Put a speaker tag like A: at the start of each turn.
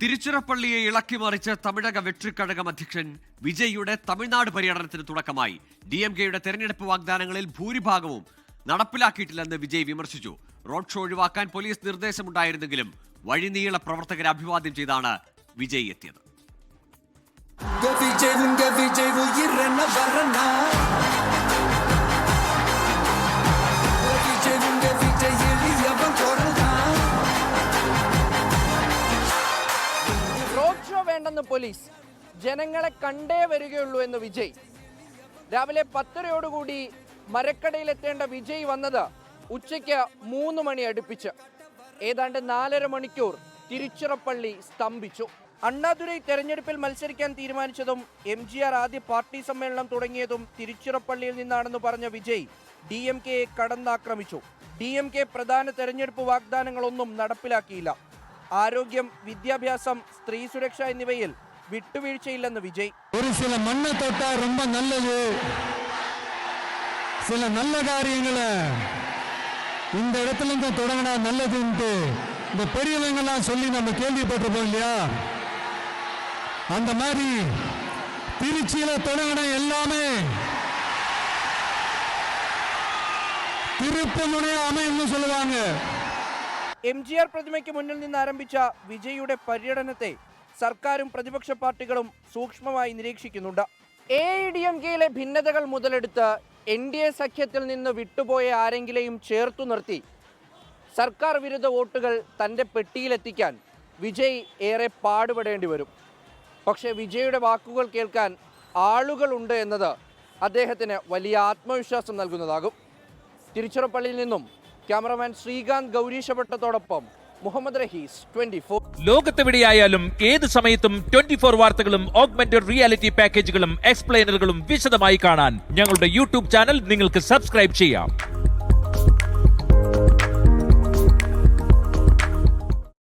A: തിരുച്ചിറപ്പള്ളിയെ ഇളക്കി മറിച്ച് തമിഴക വെട്രിക്കഴകം അധ്യക്ഷൻ വിജയ്യുടെ തമിഴ്നാട് പര്യടനത്തിന് തുടക്കമായി. ഡി എം കെയുടെ തെരഞ്ഞെടുപ്പ് വാഗ്ദാനങ്ങളിൽ ഭൂരിഭാഗവും നടപ്പിലാക്കിയിട്ടില്ലെന്ന് വിജയ് വിമർശിച്ചു. റോഡ് ഷോ ഒഴിവാക്കാൻ പോലീസ് നിർദ്ദേശമുണ്ടായിരുന്നെങ്കിലും വഴിനീള പ്രവർത്തകരെ അഭിവാദ്യം ചെയ്താണ് വിജയ് എത്തിയത്.
B: വേണ്ടെന്ന് പോലീസ് ജനങ്ങളെ കണ്ടേ വരികയുള്ളൂ എന്ന് വിജയ്. രാവിലെ പത്തരയോടുകൂടി മരക്കടയിലെത്തേണ്ട വിജയ് വന്നത് ഉച്ചയ്ക്ക് മൂന്ന് മണി അടുപ്പിച്ച്. ഏതാണ്ട് നാലര മണിക്കൂർ തിരുച്ചിറപ്പള്ളി സ്തംഭിച്ചു. അണ്ണാദുരൈ തെരഞ്ഞെടുപ്പിൽ മത്സരിക്കാൻ തീരുമാനിച്ചതും എം ജി ആർ ആദ്യ പാർട്ടി സമ്മേളനം തുടങ്ങിയതും തിരുച്ചിറപ്പള്ളിയിൽ നിന്നാണെന്ന് പറഞ്ഞ വിജയ് ഡി എം കെയെ കടന്നാക്രമിച്ചു. ഡി എം കെ പ്രധാന തെരഞ്ഞെടുപ്പ് വാഗ്ദാനങ്ങളൊന്നും നടപ്പിലാക്കിയില്ല. ആരോഗ്യം വിദ്യാഭ്യാസം സ്ത്രീ സുരക്ഷ എന്നിവയിൽ വിട്ടുവീഴ്ചയില്ലെന്ന് വിജയ്
C: ஒரு சில மண்ணை தொட்டா ரொம்ப நல்லது சில நல்ல காரியங்களை இந்த இடத்துல இருந்து தொடங்கினா நல்லதுன்ட்டு இந்த பெரியவங்கெல்லாம் சொல்லி நம்ம கேள்விப்பட்டிருப்போம் இல்லையா அந்த மாதிரி திருச்சியில தொடங்கின எல்லாமே திருப்பு முனைய அமையும்னு சொல்லுவாங்க
B: എം ജി ആർ പ്രതിമയ്ക്ക് മുന്നിൽ നിന്ന് ആരംഭിച്ച വിജയുടെ പര്യടനത്തെ സർക്കാരും പ്രതിപക്ഷ പാർട്ടികളും സൂക്ഷ്മമായി നിരീക്ഷിക്കുന്നുണ്ട്. എ ഐ ഡി എം കെയിലെ ഭിന്നതകൾ മുതലെടുത്ത് എൻ ഡി എ സഖ്യത്തിൽ നിന്ന് വിട്ടുപോയ ആരെങ്കിലെയും ചേർത്തു നിർത്തി. സർക്കാർ വിരുദ്ധ വോട്ടുകൾ തന്റെ പെട്ടിയിലെത്തിക്കാൻ വിജയ് ഏറെ പാടുപെടേണ്ടി വരും. പക്ഷേ വിജയുടെ വാക്കുകൾ കേൾക്കാൻ ആളുകളുണ്ട് എന്നത് അദ്ദേഹത്തിന് വലിയ ആത്മവിശ്വാസം നൽകുന്നതാകും. തിരുച്ചിറപ്പള്ളിയിൽ നിന്നും ക്യാമറമാൻ ശ്രീകാന്ത് ഗൗരീശഭട്ടത്തോടൊപ്പം മുഹമ്മദ് റഹീസ് ട്വന്റി ഫോർ.
D: ലോകത്തെവിടെയായാലും ഏത് സമയത്തും ട്വന്റി ഫോർ വാർത്തകളും ഓഗ്മെന്റഡ് റിയാലിറ്റി പാക്കേജുകളും എക്സ്പ്ലെയിനറുകളും വിശദമായി കാണാൻ ഞങ്ങളുടെ യൂട്യൂബ് ചാനൽ നിങ്ങൾക്ക് സബ്സ്ക്രൈബ് ചെയ്യാം.